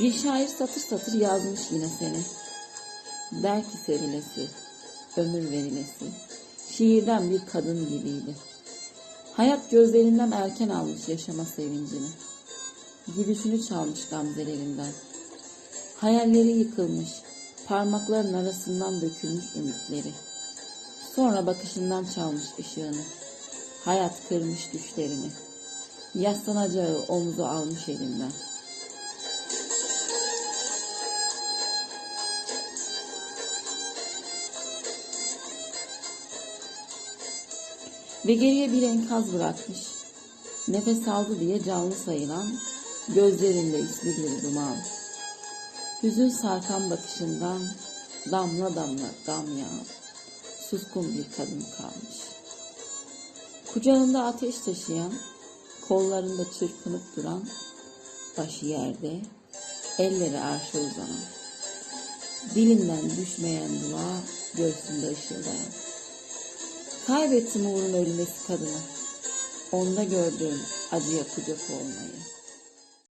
Bir şair satır satır yazmış yine seni. Der ki sevilesi, ömür verilesi, şiirden bir kadın gibiydi. Hayat gözlerinden erken almış yaşama sevincini. Gülüşünü çalmış gamzelerinden. Hayalleri yıkılmış, parmakların arasından dökülmüş ümitleri. Sonra bakışından çalmış ışığını. Hayat kırmış düşlerini. Yaslanacağı omzu almış elinden. Ve geriye bir enkaz bırakmış. Nefes aldı diye canlı sayılan, gözlerinde isli bir duman. Hüzün sarkan bakışından damla damla gam yağan, suskun bir kadın kalmış. Kucağında ateş taşıyan, kollarında çırpınıp duran, başı yerde, elleri arşa uzanan, dilinden düşmeyen dua, göğsünde ışıldayan. Kaybettim uğruna ölmesi kadını, onda gördüğüm acıya kucak olmayı.